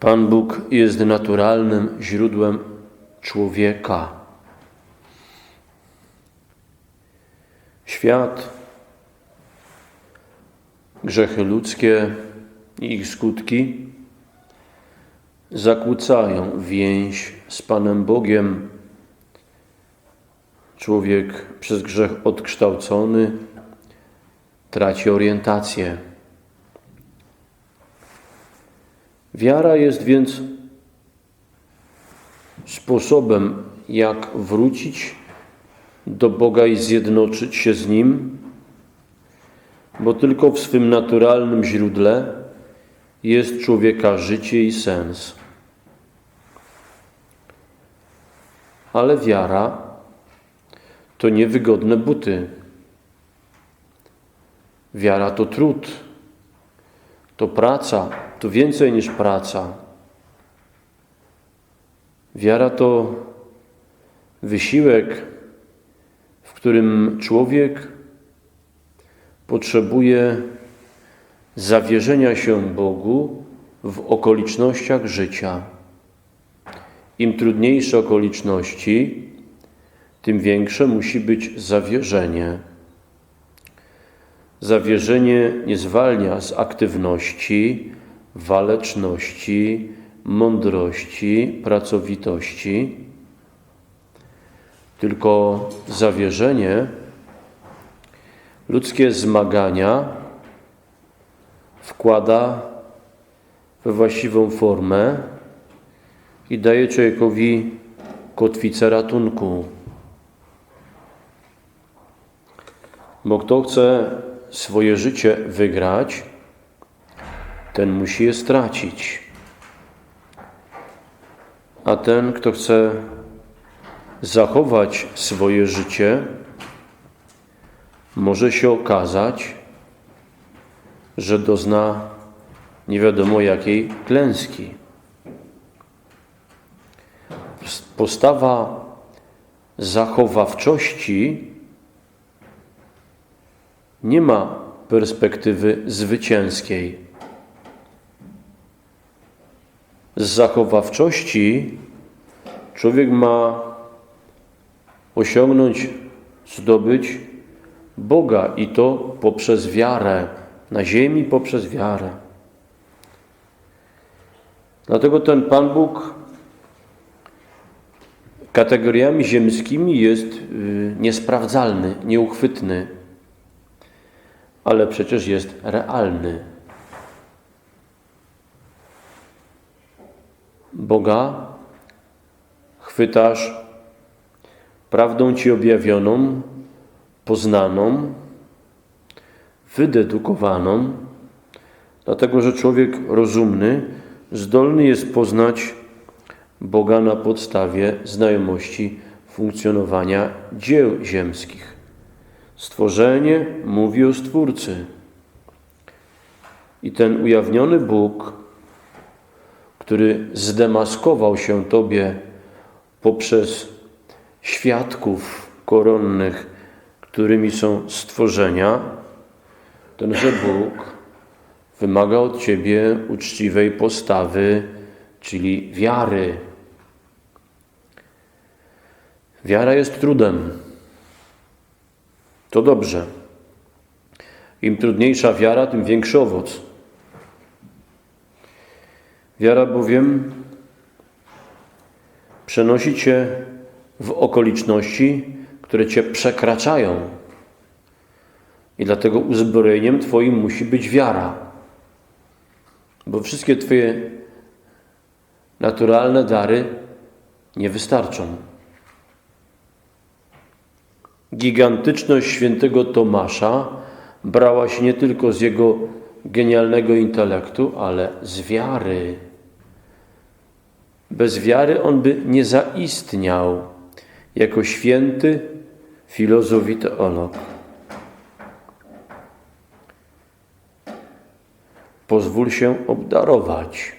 Pan Bóg jest naturalnym źródłem człowieka. Świat, grzechy ludzkie i ich skutki zakłócają więź z Panem Bogiem. Człowiek przez grzech odkształcony traci orientację. Wiara jest więc sposobem, jak wrócić do Boga i zjednoczyć się z Nim, bo tylko w swym naturalnym źródle jest człowieka życie i sens. Ale wiara to niewygodne buty. Wiara to trud, to praca, to więcej niż praca. Wiara to wysiłek, w którym człowiek potrzebuje zawierzenia się Bogu w okolicznościach życia. Im trudniejsze okoliczności, tym większe musi być zawierzenie. Zawierzenie nie zwalnia z aktywności, waleczności, mądrości, pracowitości, tylko zawierzenie, ludzkie zmagania wkłada we właściwą formę i daje człowiekowi kotwicę ratunku. Bo kto chce swoje życie wygrać, ten musi je stracić. A ten, kto chce zachować swoje życie, może się okazać, że dozna nie wiadomo jakiej klęski. Postawa zachowawczości nie ma perspektywy zwycięskiej. Z zachowawczości człowiek ma osiągnąć, zdobyć Boga i to poprzez wiarę, na ziemi poprzez wiarę. Dlatego ten Pan Bóg kategoriami ziemskimi jest y, niesprawdzalny, nieuchwytny, ale przecież jest realny. Boga chwytasz prawdą Ci objawioną, poznaną, wydedukowaną, dlatego że człowiek rozumny zdolny jest poznać Boga na podstawie znajomości funkcjonowania dzieł ziemskich. Stworzenie mówi o Stwórcy. I ten ujawniony Bóg, który zdemaskował się Tobie poprzez świadków koronnych, którymi są stworzenia, tenże Bóg wymaga od Ciebie uczciwej postawy, czyli wiary. Wiara jest trudem. To dobrze. Im trudniejsza wiara, tym większy owoc. Wiara bowiem przenosi Cię w okoliczności, które Cię przekraczają. I dlatego uzbrojeniem Twoim musi być wiara. Bo wszystkie Twoje naturalne dary nie wystarczą. Gigantyczność świętego Tomasza brała się nie tylko z jego genialnego intelektu, ale z wiary. Bez wiary on by nie zaistniał jako święty filozof i teolog. Pozwól się obdarować,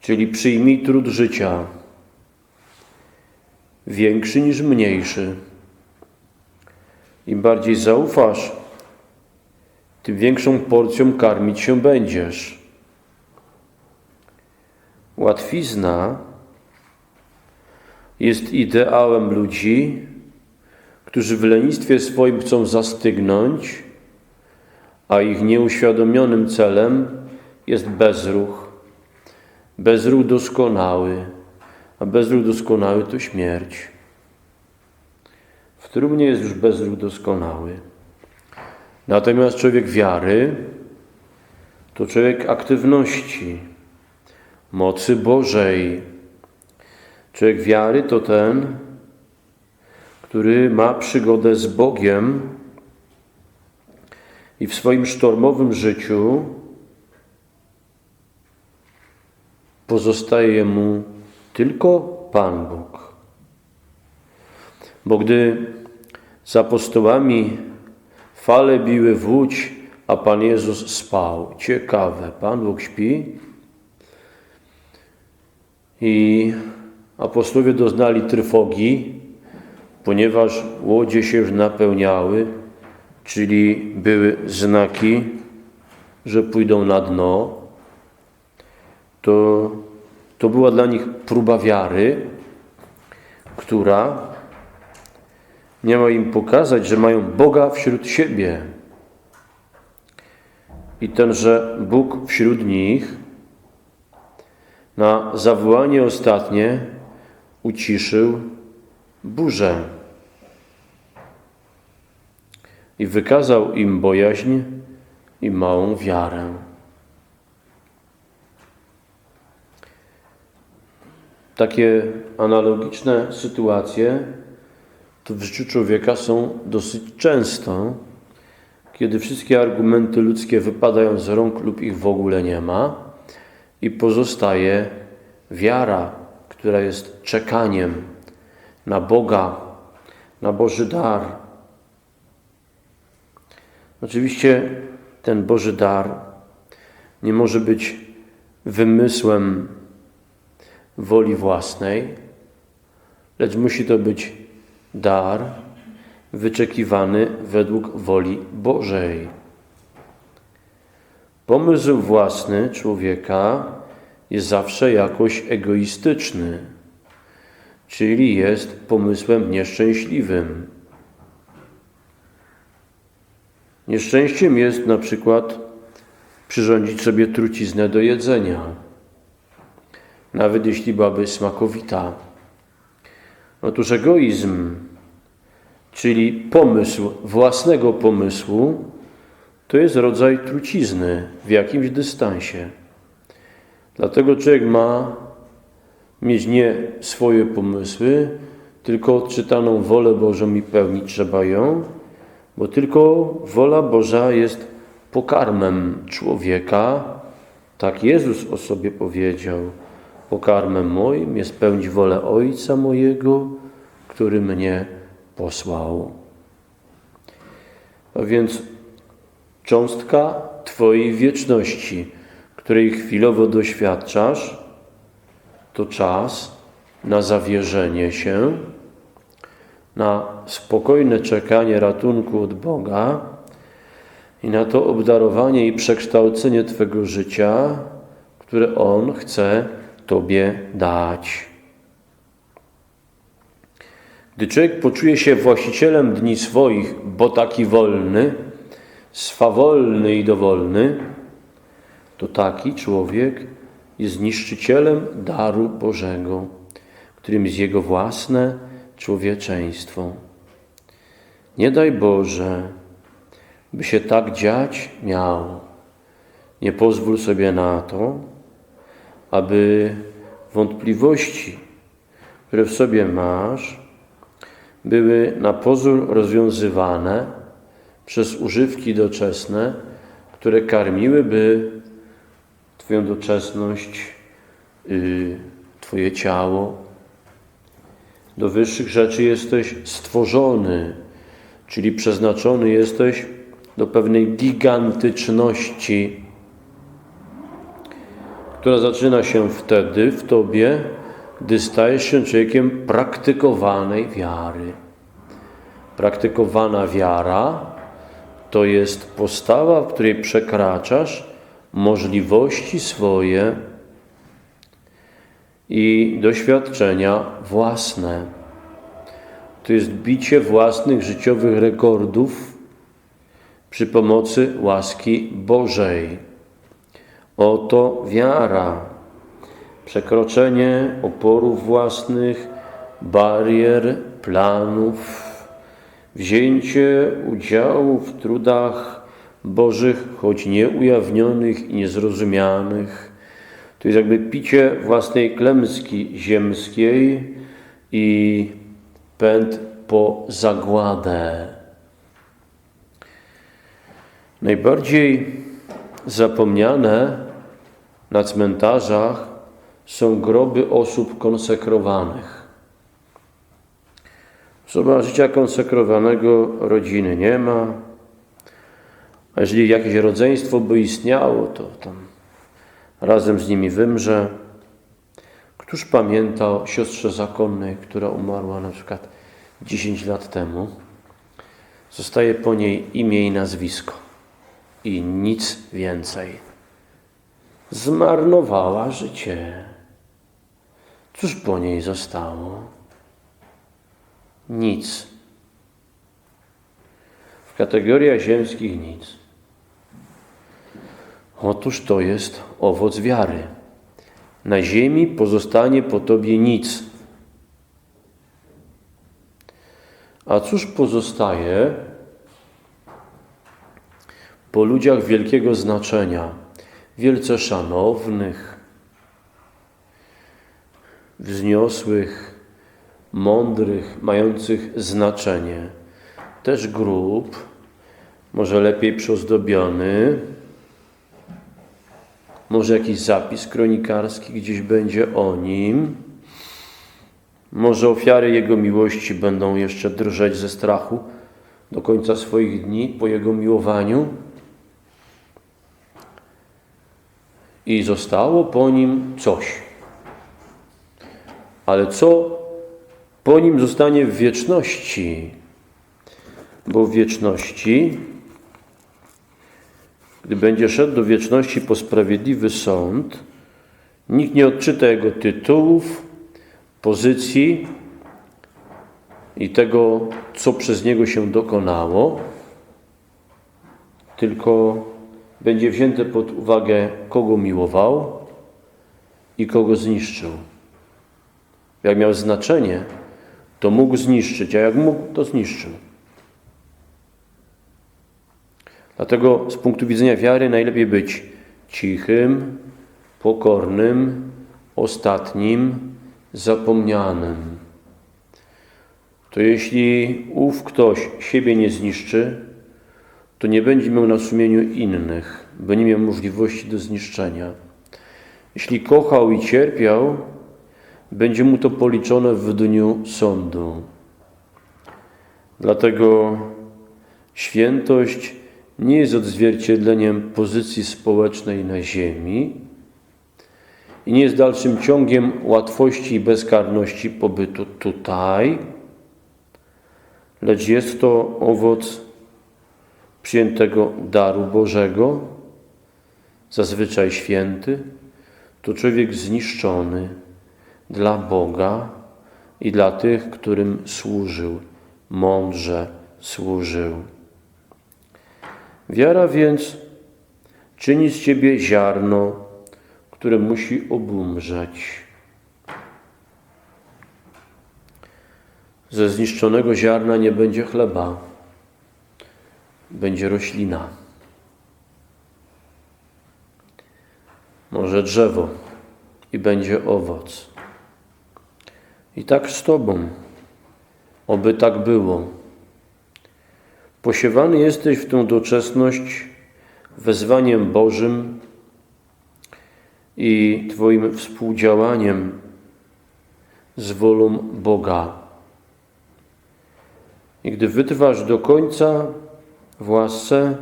czyli przyjmij trud życia, większy niż mniejszy. Im bardziej zaufasz, tym większą porcją karmić się będziesz. Łatwizna jest ideałem ludzi, którzy w lenistwie swoim chcą zastygnąć, a ich nieuświadomionym celem jest bezruch. Bezruch doskonały, a bezruch doskonały to śmierć. W trumnie jest już bezruch doskonały. Natomiast człowiek wiary to człowiek aktywności, mocy Bożej. Człowiek wiary to ten, który ma przygodę z Bogiem i w swoim sztormowym życiu pozostaje mu tylko Pan Bóg. Bo gdy z apostołami fale biły w łódź, a Pan Jezus spał, ciekawe, Pan Bóg śpi i apostołowie doznali trwogi, ponieważ łodzie się już napełniały, czyli były znaki, że pójdą na dno, to, to była dla nich próba wiary, która miała im pokazać, że mają Boga wśród siebie. I tenże Bóg wśród nich na zawołanie ostatnie uciszył burzę i wykazał im bojaźń i małą wiarę. Takie analogiczne sytuacje w życiu człowieka są dosyć często, kiedy wszystkie argumenty ludzkie wypadają z rąk lub ich w ogóle nie ma i pozostaje wiara, która jest czekaniem na Boga, na Boży dar. Oczywiście ten Boży dar nie może być wymysłem woli własnej, lecz musi to być dar wyczekiwany według woli Bożej. Pomysł własny człowieka jest zawsze jakoś egoistyczny, czyli jest pomysłem nieszczęśliwym. Nieszczęściem jest na przykład przyrządzić sobie truciznę do jedzenia, nawet jeśli byłaby smakowita. Otóż egoizm, czyli pomysł własnego pomysłu, to jest rodzaj trucizny w jakimś dystansie. Dlatego człowiek ma mieć nie swoje pomysły, tylko odczytaną wolę Bożą i pełnić trzeba ją, bo tylko wola Boża jest pokarmem człowieka. Tak Jezus o sobie powiedział. Pokarmem moim jest pełnić wolę Ojca mojego, który mnie posłał. A więc cząstka Twojej wieczności, której chwilowo doświadczasz, to czas na zawierzenie się, na spokojne czekanie ratunku od Boga i na to obdarowanie i przekształcenie Twego życia, które On chce Tobie dać. Gdy człowiek poczuje się właścicielem dni swoich, bo taki wolny, swawolny i dowolny, to taki człowiek jest niszczycielem daru Bożego, którym jest jego własne człowieczeństwo. Nie daj Boże, by się tak dziać miało. Nie pozwól sobie na to, aby wątpliwości, które w sobie masz, były na pozór rozwiązywane przez używki doczesne, które karmiłyby Twoją doczesność, yy, Twoje ciało. Do wyższych rzeczy jesteś stworzony, czyli przeznaczony jesteś do pewnej gigantyczności, która zaczyna się wtedy w Tobie, gdy stajesz się człowiekiem praktykowanej wiary. Praktykowana wiara to jest postawa, w której przekraczasz możliwości swoje, i doświadczenia własne. To jest bicie własnych życiowych rekordów przy pomocy łaski Bożej. Oto wiara, przekroczenie oporów własnych, barier, planów, wzięcie udziału w trudach Bożych, choć nieujawnionych i niezrozumianych. To jest jakby picie własnej klęski ziemskiej i pęd po zagładę. Najbardziej zapomniane na cmentarzach są groby osób konsekrowanych. Osoba życia konsekrowanego rodziny nie ma, a jeżeli jakieś rodzeństwo by istniało, to tam razem z nimi wymrze. Któż pamięta o siostrze zakonnej, która umarła na przykład 10 lat temu? Zostaje po niej imię i nazwisko i nic więcej. Zmarnowała życie. Cóż po niej zostało? Nic. W kategoriach ziemskich nic. Otóż to jest owoc wiary. Na ziemi pozostanie po tobie nic. A cóż pozostaje po ludziach wielkiego znaczenia, wielce szanownych, wzniosłych, mądrych, mających znaczenie. Też grób, może lepiej przyozdobiony, może jakiś zapis kronikarski gdzieś będzie o nim. Może ofiary Jego miłości będą jeszcze drżeć ze strachu do końca swoich dni po Jego miłowaniu. I zostało po nim coś. Ale co po nim zostanie w wieczności? Bo w wieczności gdy będzie szedł do wieczności po sprawiedliwy sąd, nikt nie odczyta jego tytułów, pozycji i tego, co przez niego się dokonało, tylko będzie wzięte pod uwagę, kogo miłował i kogo zniszczył. Jak miał znaczenie, to mógł zniszczyć, a jak mógł, to zniszczył. Dlatego z punktu widzenia wiary najlepiej być cichym, pokornym, ostatnim, zapomnianym. To jeśli ów ktoś siebie nie zniszczy, to nie będzie miał na sumieniu innych, bo nie miał możliwości do zniszczenia. Jeśli kochał i cierpiał, będzie mu to policzone w dniu sądu. Dlatego świętość nie jest odzwierciedleniem pozycji społecznej na ziemi i nie jest dalszym ciągiem łatwości i bezkarności pobytu tutaj, lecz jest to owoc przyjętego daru Bożego, zazwyczaj święty, to człowiek zniszczony dla Boga i dla tych, którym służył, mądrze służył. Wiara więc czyni z ciebie ziarno, które musi obumrzeć. Ze zniszczonego ziarna nie będzie chleba, będzie roślina. Może drzewo i będzie owoc. I tak z Tobą, oby tak było. Posiewany jesteś w tę doczesność wezwaniem Bożym i Twoim współdziałaniem z wolą Boga. I gdy wytrwasz do końca w łasce,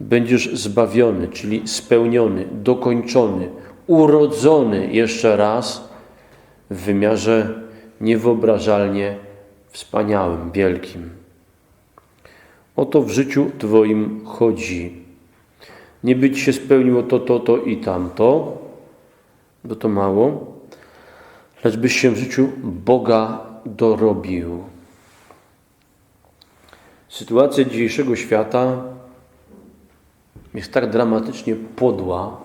będziesz zbawiony, czyli spełniony, dokończony, urodzony jeszcze raz w wymiarze niewyobrażalnie wspaniałym, wielkim. O to w życiu Twoim chodzi. Nie być się spełniło to, to, to i tamto, bo to mało, lecz byś się w życiu Boga dorobił. Sytuacja dzisiejszego świata jest tak dramatycznie podła,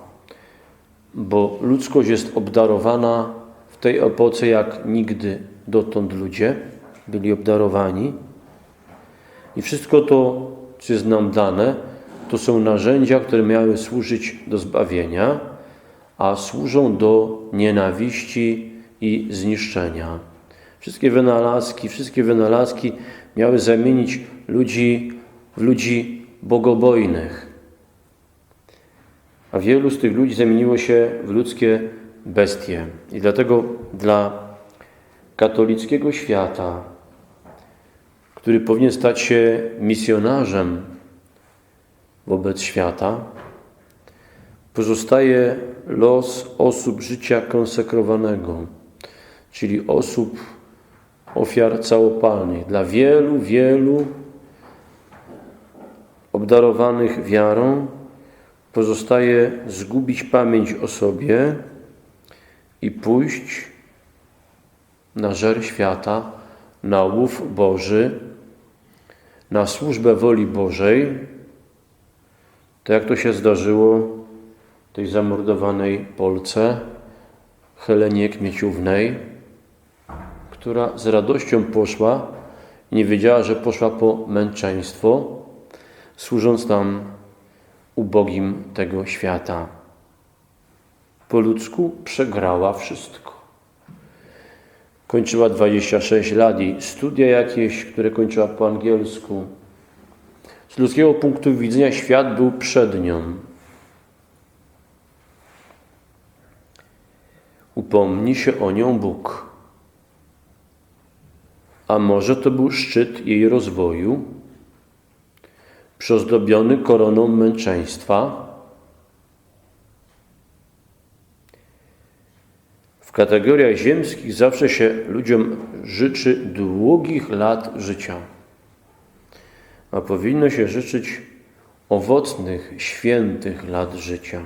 bo ludzkość jest obdarowana tej epoce jak nigdy dotąd ludzie byli obdarowani. I wszystko to, co jest nam dane, to są narzędzia, które miały służyć do zbawienia, a służą do nienawiści i zniszczenia. Wszystkie wynalazki, wszystkie wynalazki miały zamienić ludzi w ludzi bogobojnych. A wielu z tych ludzi zamieniło się w ludzkie bestie. I dlatego dla katolickiego świata, który powinien stać się misjonarzem wobec świata, pozostaje los osób życia konsekrowanego, czyli osób ofiar całopalnych. Dla wielu, wielu obdarowanych wiarą pozostaje zgubić pamięć o sobie i pójść na żer świata, na łów Boży, na służbę woli Bożej, tak jak to się zdarzyło tej zamordowanej Polce, Helenie Kmieciównej, która z radością poszła nie wiedziała, że poszła po męczeństwo, służąc tam ubogim tego świata. Po ludzku przegrała wszystko. Kończyła 26 lat i studia jakieś, które kończyła po angielsku. Z ludzkiego punktu widzenia świat był przed nią. Upomni się o nią Bóg. A może to był szczyt jej rozwoju, przyozdobiony koroną męczeństwa? Kategoriach ziemskich zawsze się ludziom życzy długich lat życia, a powinno się życzyć owocnych, świętych lat życia.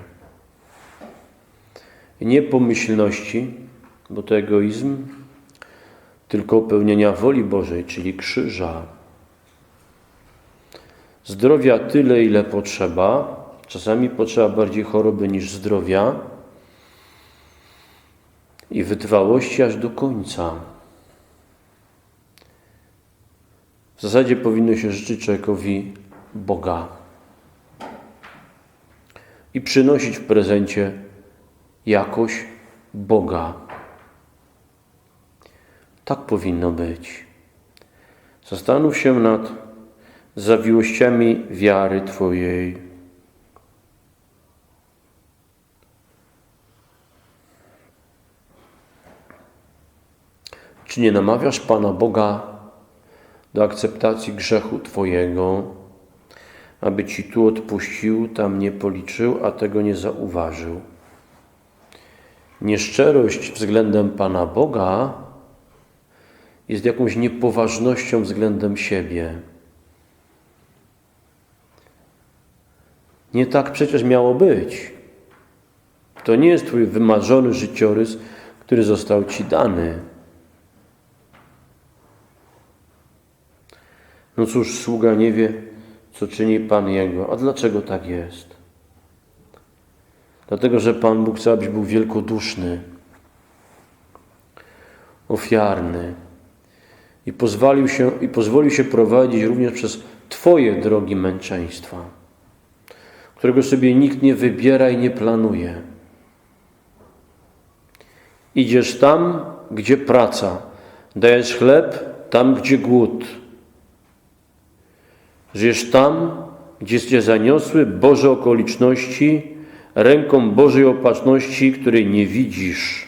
Nie pomyślności, bo to egoizm, tylko pełnienia woli Bożej, czyli krzyża. Zdrowia tyle, ile potrzeba. Czasami potrzeba bardziej choroby niż zdrowia i wytrwałości aż do końca. W zasadzie powinno się życzyć człowiekowi Boga i przynosić w prezencie jakoś Boga. Tak powinno być. Zastanów się nad zawiłościami wiary Twojej. Czy nie namawiasz Pana Boga do akceptacji grzechu Twojego, aby Ci tu odpuścił, tam nie policzył, a tego nie zauważył? Nieszczerość względem Pana Boga jest jakąś niepoważnością względem siebie. Nie tak przecież miało być. To nie jest Twój wymarzony życiorys, który został Ci dany. No cóż, sługa nie wie, co czyni Pan Jego. A dlaczego tak jest? Dlatego, że Pan Bóg chce, abyś był wielkoduszny, ofiarny i pozwolił się, i pozwolił się prowadzić również przez Twoje drogi męczeństwa, którego sobie nikt nie wybiera i nie planuje. Idziesz tam, gdzie praca, dajesz chleb tam, gdzie głód. Żyjesz tam, gdzie cię zaniosły Boże okoliczności, ręką Bożej opatrzności, której nie widzisz.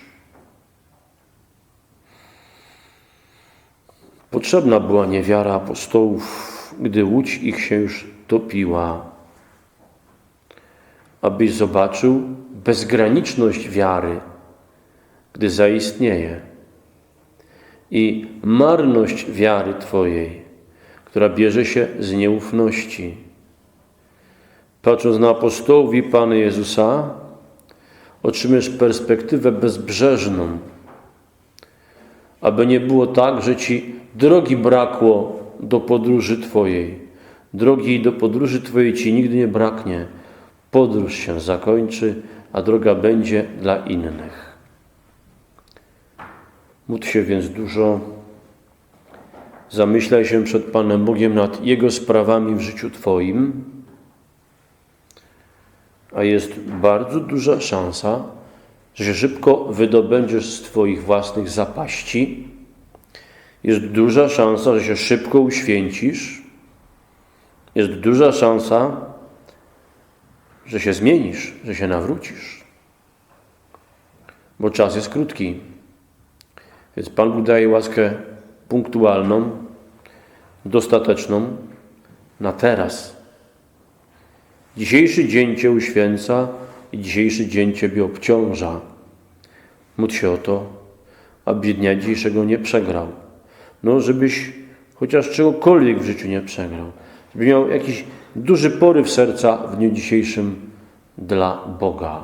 Potrzebna była niewiara apostołów, gdy łódź ich się już topiła, abyś zobaczył bezgraniczność wiary, gdy zaistnieje, i marność wiary Twojej, która bierze się z nieufności. Patrząc na apostołów i Pana Jezusa, otrzymujesz perspektywę bezbrzeżną, aby nie było tak, że Ci drogi brakło do podróży Twojej. Drogi do podróży Twojej Ci nigdy nie braknie. Podróż się zakończy, a droga będzie dla innych. Módl się więc dużo, zamyślaj się przed Panem Bogiem nad Jego sprawami w życiu Twoim, a jest bardzo duża szansa, że się szybko wydobędziesz z Twoich własnych zapaści. Jest duża szansa, że się szybko uświęcisz. Jest duża szansa, że się zmienisz, że się nawrócisz. Bo czas jest krótki. Więc Pan Bóg daje łaskę punktualną, dostateczną na teraz. Dzisiejszy dzień Cię uświęca i dzisiejszy dzień Ciebie obciąża. Módl się o to, aby dnia dzisiejszego nie przegrał. No, żebyś chociaż czegokolwiek w życiu nie przegrał. Żeby miał jakiś duży poryw serca w dniu dzisiejszym dla Boga.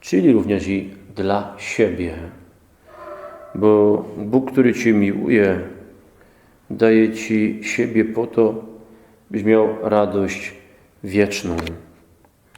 Czyli również i dla siebie. Bo Bóg, który Cię miłuje, daje Ci siebie po to, byś miał radość wieczną.